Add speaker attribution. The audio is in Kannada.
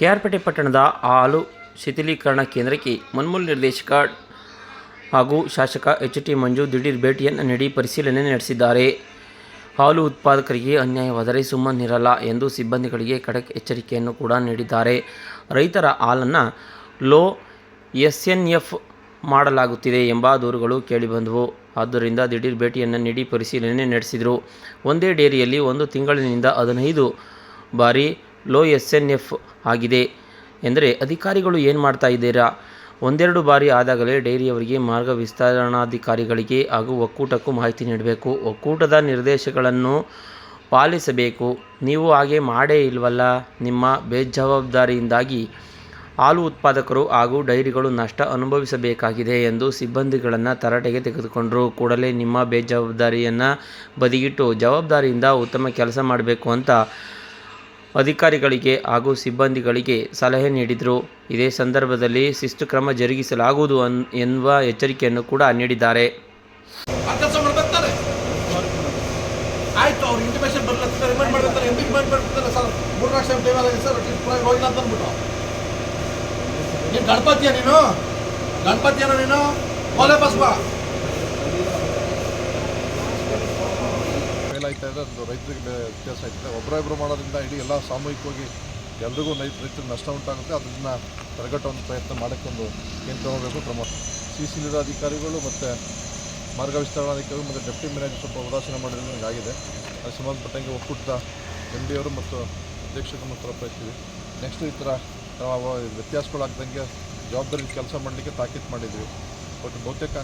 Speaker 1: ಕೆಆರ್ಪೇಟೆ ಪಟ್ಟಣದ ಹಾಲು ಶಿಥಿಲೀಕರಣ ಕೇಂದ್ರಕ್ಕೆ ಮನ್ಮೂಲ್ ನಿರ್ದೇಶಕ ಹಾಗೂ ಶಾಸಕ ಎಚ್ ಟಿ ಮಂಜು ದಿಢೀರ್ ಭೇಟಿಯನ್ನು ನೀಡಿ ಪರಿಶೀಲನೆ ನಡೆಸಿದ್ದಾರೆ. ಹಾಲು ಉತ್ಪಾದಕರಿಗೆ ಅನ್ಯಾಯವಾದರೆ ಸುಮ್ಮನಿರಲ್ಲ ಎಂದು ಸಿಬ್ಬಂದಿಗಳಿಗೆ ಖಡಕ್ ಎಚ್ಚರಿಕೆಯನ್ನು ಕೂಡ ನೀಡಿದ್ದಾರೆ. ರೈತರ ಹಾಲನ್ನು ಲೋ ಎಸ್ ಎನ್ ಎಫ್ ಮಾಡಲಾಗುತ್ತಿದೆ ಎಂಬ ದೂರುಗಳು ಕೇಳಿಬಂದವು. ಆದ್ದರಿಂದ ದಿಢೀರ್ ಭೇಟಿಯನ್ನು ನೀಡಿ ಪರಿಶೀಲನೆ ನಡೆಸಿದರು. ಒಂದೇ ಡೇರಿಯಲ್ಲಿ ಒಂದು ತಿಂಗಳಿನಿಂದ ಹದಿನೈದು ಬಾರಿ ಲೋ ಎಸ್ ಎನ್ ಎಫ್ ಆಗಿದೆ ಎಂದರೆ ಅಧಿಕಾರಿಗಳು ಏನು ಮಾಡ್ತಾ ಇದ್ದೀರಾ? ಒಂದೆರಡು ಬಾರಿ ಆದಾಗಲೇ ಡೈರಿಯವರಿಗೆ ಮಾರ್ಗ ವಿಸ್ತರಣಾಧಿಕಾರಿಗಳಿಗೆ ಹಾಗೂ ಒಕ್ಕೂಟಕ್ಕೂ ಮಾಹಿತಿ ನೀಡಬೇಕು. ಒಕ್ಕೂಟದ ನಿರ್ದೇಶಗಳನ್ನು ಪಾಲಿಸಬೇಕು. ನೀವು ಹಾಗೆ ಮಾಡೇ ಇಲ್ವಲ್ಲ? ನಿಮ್ಮ ಬೇಜವಾಬ್ದಾರಿಯಿಂದಾಗಿ ಹಾಲು ಉತ್ಪಾದಕರು ಹಾಗೂ ಡೈರಿಗಳು ನಷ್ಟ ಅನುಭವಿಸಬೇಕಾಗಿದೆ ಎಂದು ಸಿಬ್ಬಂದಿಗಳನ್ನು ತರಾಟೆಗೆ ತೆಗೆದುಕೊಂಡರು. ಕೂಡಲೇ ನಿಮ್ಮ ಬೇಜವಾಬ್ದಾರಿಯನ್ನು ಬದಿಗಿಟ್ಟು ಜವಾಬ್ದಾರಿಯಿಂದ ಉತ್ತಮ ಕೆಲಸ ಮಾಡಬೇಕು ಅಂತ ಅಧಿಕಾರಿಗಳಿಗೆ ಹಾಗೂ ಸಿಬ್ಬಂದಿಗಳಿಗೆ ಸಲಹೆ ನೀಡಿದರು. ಇದೇ ಸಂದರ್ಭದಲ್ಲಿ ಶಿಸ್ತು ಕ್ರಮ ಜರುಗಿಸಲಾಗುವುದು ಎನ್ನುವ ಎಚ್ಚರಿಕೆಯನ್ನು ಕೂಡ ನೀಡಿದ್ದಾರೆ.
Speaker 2: ಗಣಪತಿಯ ನೀನು? ಗಣಪತಿಯನ ನೀನು? ಓಲೆ ಬಸ್ ಬಾ
Speaker 3: ಆಯ್ತಾ ಇದೆ ಅದು ರೈತರಿಗೆ ವ್ಯತ್ಯಾಸ ಆಯ್ತದೆ ಒಬ್ಬರೊಬ್ಬರು ಮಾಡೋದ್ರಿಂದ ಇಡೀ ಎಲ್ಲ ಸಾಮೂಹಿಕವಾಗಿ ಎಲ್ರಿಗೂ ರೈತ ರೈತರಿಗೆ ನಷ್ಟ ಉಂಟಾಗುತ್ತೆ. ಅದನ್ನು ತಡೆಗಟ್ಟುವಂಥ ಪ್ರಯತ್ನ ಮಾಡೋಕ್ಕೊಂದು ಏನು ತಗೋಬೇಕು ಕ್ರಮ ಸಿ ಸಿ ಅಧಿಕಾರಿಗಳು ಮತ್ತು ಮಾರ್ಗ ವಿಸ್ತರಣಾಧಿಕಾರಿಗಳು ಮತ್ತು ಡೆಪ್ಟಿ ಮ್ಯಾನೇಜರ್ ಸ್ವಲ್ಪ ಉದಾಸೀನ ಮಾಡಿದ್ರೆ ಆಗಿದೆ. ಅದು ಸಂಬಂಧಪಟ್ಟಂಗೆ ಒಕ್ಕೂಟದ ಎಂ ಡಿ ಅವರು ಮತ್ತು ಅಧ್ಯಕ್ಷರು ಮತ್ತು ಪ್ರಯತ್ನಿಸಿದ್ವಿ. ನೆಕ್ಸ್ಟ್ ಈ ಥರ ವ್ಯತ್ಯಾಸಗಳಾಗ್ದಂಗೆ ಜವಾಬ್ದಾರಿ ಕೆಲಸ ಮಾಡಲಿಕ್ಕೆ ತಾಕೀತು ಮಾಡಿದ್ವಿ. ಬಟ್ ಬಹುತೇಕ